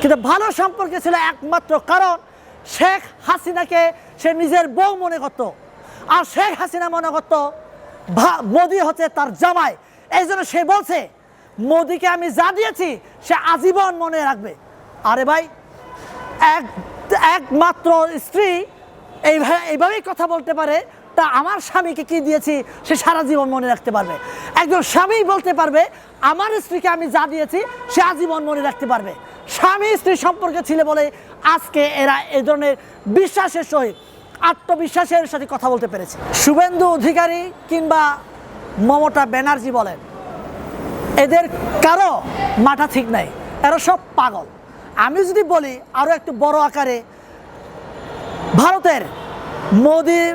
কিন্তু ভালো সম্পর্কে ছিল একমাত্র কারণ শেখ হাসিনাকে সে নিজের বউ মনে করত। আর শেখ হাসিনা মনে করত মোদি হচ্ছে তার জামাই। এই জন্য সে বলছে, মোদিকে আমি যা দিয়েছি, সে আজীবন মনে রাখবে। আরে ভাই, এক, একমাত্র স্ত্রী এইভাবে, এইভাবেই কথা বলতে পারে, তা আমার স্বামীকে কি দিয়েছি, সে সারা জীবন মনে রাখতে পারবে। একজন স্বামী বলতে পারবে, আমার স্ত্রীকে আমি যা দিয়েছি, সে আজীবন মনে রাখতে পারবে। স্বামী স্ত্রী সম্পর্কে ছিল বলে আজকে এরা এ ধরনের বিশ্বাসের সহিত, আত্মবিশ্বাসের সাথে কথা বলতে পেরেছে। শুভেন্দু অধিকারী কিংবা মমতা ব্যানার্জি বলেন, এদের কারও মাথা ঠিক নাই, এরা সব পাগল। আমি যদি বলি আরও একটু বড় আকারে, ভারতের মোদির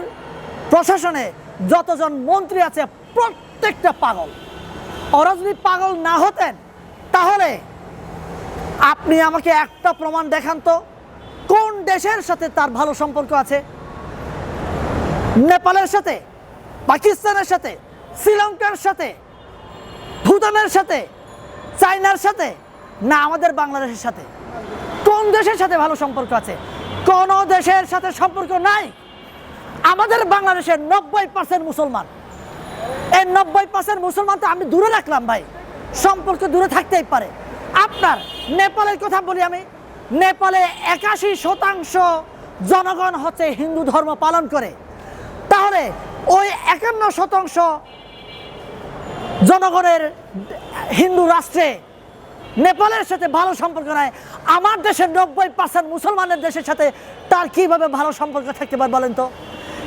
প্রশাসনে যতজন মন্ত্রী আছে, প্রত্যেকটা পাগল। ওরা যদি পাগল না হতেন, তাহলে আপনি আমাকে একটা প্রমাণ দেখান তো। কোন দেশের সাথে তার ভালো সম্পর্ক আছে? নেপালের সাথে? পাকিস্তানের সাথে? শ্রীলঙ্কার সাথে? ভুটানের সাথে? চায়নার সাথে? না, আমাদের বাংলাদেশের সাথে। কোন দেশের সাথে ভালো সম্পর্ক আছে? কোন দেশের সাথে সম্পর্ক নাই? আমাদের বাংলাদেশের নব্বই পার্সেন্ট মুসলমান। এই নব্বই পার্সেন্ট মুসলমান তো আমি দূরে রাখলাম ভাই। সম্পর্ক দূরে থাকতেই পারে। আপনার নেপালের কথা বলি আমি। নেপালে একাশি শতাংশ জনগণ হচ্ছে হিন্দু ধর্ম পালন করে। তাহলে ওই একান্ন শতাংশ জনগণের হিন্দু রাষ্ট্রে নেপালের সাথে ভালো সম্পর্ক নাই। আমার দেশের নব্বই পার্সেন্ট মুসলমানের দেশের সাথে তার কীভাবে ভালো সম্পর্ক থাকতে পারে বলেন তো?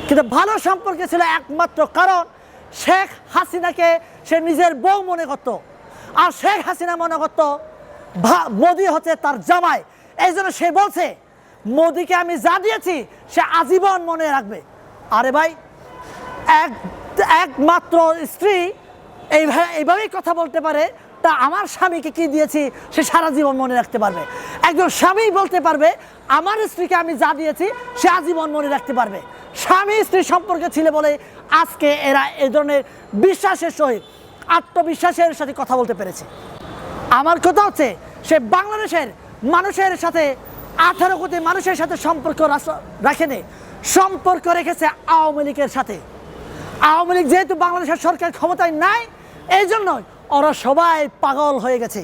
কিন্তু ভালো সম্পর্কে ছিল একমাত্র কারণ শেখ হাসিনাকে সে নিজের বউ মনে করত। আর শেখ হাসিনা মনে করত মোদি হচ্ছে তার জামাই। এই জন্য সে বলছে, মোদিকে আমি যা দিয়েছি, সে আজীবন মনে রাখবে। আরে ভাই, এক একমাত্র স্ত্রী এইভাবে এইভাবেই কথা বলতে পারে, তা আমার স্বামীকে কি দিয়েছি, সে সারা জীবন মনে রাখতে পারবে। একজন স্বামী বলতে পারবে, আমার স্ত্রীকে আমি যা দিয়েছি, সে আজীবন মনে রাখতে পারবে। স্বামী স্ত্রী সম্পর্কে ছিল বলে আজকে এরা এ ধরনের বিশ্বাসের সহিত, আত্মবিশ্বাসের সাথে কথা বলতে পেরেছে। আমার কথা হচ্ছে, সে বাংলাদেশের মানুষের সাথে, আঠারো কোটি মানুষের সাথে সম্পর্ক রাখেনি, সম্পর্ক রেখেছে আওয়ামী লীগের সাথে। আওয়ামী লীগ যেহেতু বাংলাদেশের সরকার ক্ষমতায় নাই এই জন্য ওরা সবাই পাগল হয়ে গেছে।